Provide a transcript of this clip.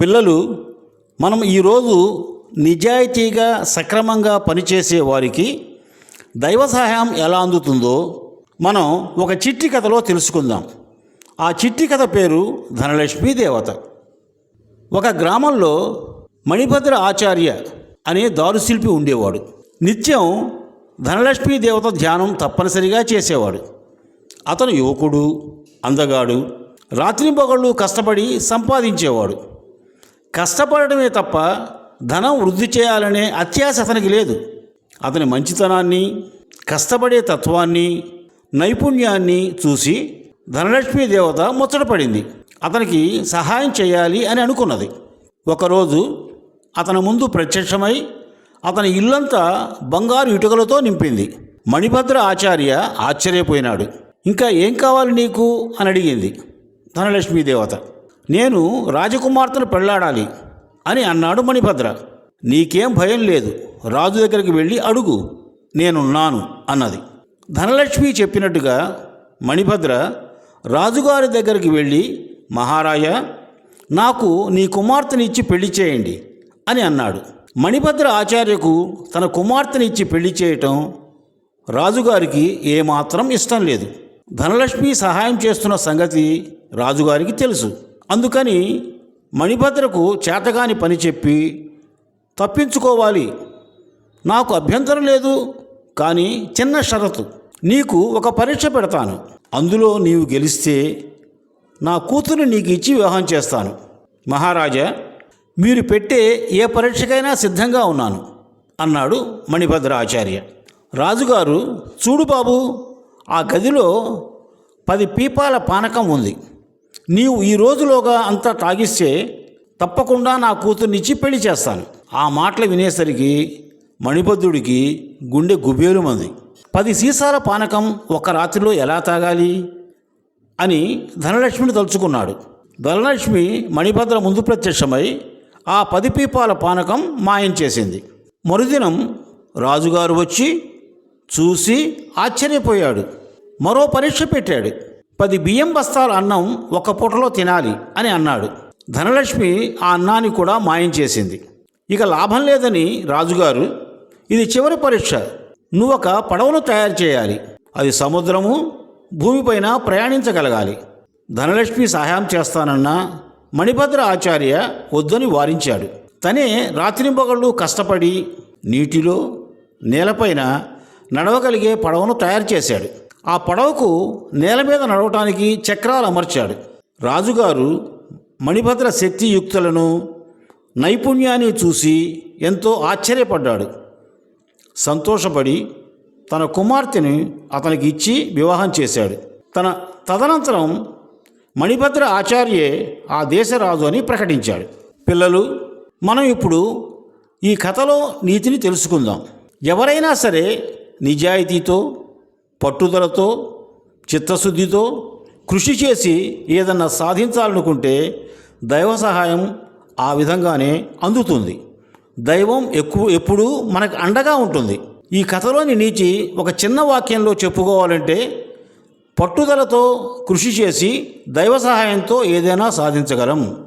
పిల్లలు మనం ఈరోజు నిజాయితీగా సక్రమంగా పనిచేసే వారికి దైవ సహాయం ఎలా అందుతుందో మనం ఒక చిట్టి కథలో తెలుసుకుందాం. ఆ చిట్టి కథ పేరు ధనలక్ష్మీ దేవత. ఒక గ్రామంలో మణిభద్ర ఆచార్య అనే దారుశిల్పి ఉండేవాడు. నిత్యం ధనలక్ష్మీ దేవత ధ్యానం తప్పనిసరిగా చేసేవాడు. అతను యువకుడు అందగాడు రాత్రింపగళ్ళు కష్టపడి సంపాదించేవాడు. కష్టపడటమే తప్ప ధనం వృద్ధి చేయాలనే అత్యాశ అతనికి లేదు. అతని మంచితనాన్ని కష్టపడే తత్వాన్ని నైపుణ్యాన్ని చూసి ధనలక్ష్మీ దేవత ముచ్చటపడింది. అతనికి సహాయం చేయాలి అని అనుకున్నది. ఒకరోజు అతని ముందు ప్రత్యక్షమై అతని ఇల్లంతా బంగారు ఇటుకలతో నింపింది. మణిభద్ర ఆచార్య ఆశ్చర్యపోయినాడు. ఇంకా ఏం కావాలి నీకు? అని అడిగింది ధనలక్ష్మీ దేవత. నేను రాజకుమార్తెను పెళ్ళాడాలి అని అన్నాడు మణిభద్ర. నీకేం భయం లేదు. రాజు దగ్గరికి వెళ్ళి అడుగు. నేనున్నాను అన్నది. ధనలక్ష్మి చెప్పినట్టుగా మణిభద్ర రాజుగారి దగ్గరికి వెళ్ళి మహారాజా నాకు నీ కుమార్తెని ఇచ్చి పెళ్ళి చేయండి అని అన్నాడు. మణిభద్ర ఆచార్యకు తన కుమార్తెని ఇచ్చి పెళ్ళి చేయటం రాజుగారికి ఏమాత్రం ఇష్టం లేదు. ధనలక్ష్మి సహాయం చేస్తున్న సంగతి రాజుగారికి తెలుసు. అందుకని మణిభద్రకు చేతగాని పని చెప్పి తప్పించుకోవాలి. నాకు అభ్యంతరం లేదు కానీ చిన్న షరతు. నీకు ఒక పరీక్ష పెడతాను. అందులో నీవు గెలిస్తే నా కూతురు నీకు ఇచ్చి వివాహం చేస్తాను. మహారాజా మీరు పెట్టే ఏ పరీక్షకైనా సిద్ధంగా ఉన్నాను అన్నాడు మణిభద్ర ఆచార్య రాజుగారు చూడు బాబు ఆ గదిలో పది పీపాల పానకం ఉంది. నీవు ఈ రోజులోగా అంతా తాగిస్తే తప్పకుండా నా కూతుర్నిచ్చి పెళ్ళి చేస్తాను. ఆ మాటలు వినేసరికి మణిభద్రుడికి గుండె గుబేలుమంది. పది సీసాల పానకం ఒక రాత్రిలో ఎలా తాగాలి? అని ధనలక్ష్మిని తలుచుకున్నాడు. ధనలక్ష్మి మణిభద్ర ముందు ప్రత్యక్షమై ఆ పది పీపాల పానకం మాయం చేసింది. మరుదినం రాజుగారు వచ్చి చూసి ఆశ్చర్యపోయాడు. మరో పరీక్ష పెట్టాడు. పది బియ్యం బస్తాల అన్నం ఒక పూటలో తినాలి అని అన్నాడు. ధనలక్ష్మి ఆ అన్నాన్ని కూడా మాయం చేసింది. ఇక లాభం లేదని రాజుగారు ఇది చివరి పరీక్ష. నువ్వు ఒక పడవను తయారు చేయాలి. అది సముద్రము భూమిపైన ప్రయాణించగలగాలి. ధనలక్ష్మి సహాయం చేస్తానన్నా మణిభద్ర ఆచార్య వద్దని వారించాడు. తనే రాత్రింపగళ్ళు కష్టపడి నీటిలో నేలపైన నడవగలిగే పడవను తయారు చేశాడు. ఆ పడవకు నేల మీద నడవటానికి చక్రాలు అమర్చాడు. రాజుగారు మణిభద్ర శక్తియుక్తులను నైపుణ్యాన్ని చూసి ఎంతో ఆశ్చర్యపడ్డాడు. సంతోషపడి తన కుమార్తెని అతనికి ఇచ్చి వివాహం చేశాడు. తన తదనంతరం మణిభద్ర ఆచార్యే ఆ దేశరాజు అని ప్రకటించాడు. పిల్లలు మనం ఇప్పుడు ఈ కథలో నీతిని తెలుసుకుందాం. ఎవరైనా సరే నిజాయితీతో పట్టుదలతో చిత్తశుద్ధితో కృషి చేసి ఏదన్నా సాధించాలనుకుంటే దైవ సహాయం ఆ విధంగానే అందుతుంది. దైవం ఎక్కువ ఎప్పుడూ మనకు అండగా ఉంటుంది. ఈ కథలోని నీచి ఒక చిన్న వాక్యంలో చెప్పుకోవాలంటే పట్టుదలతో కృషి చేసి దైవ సహాయంతో ఏదైనా సాధించగలం.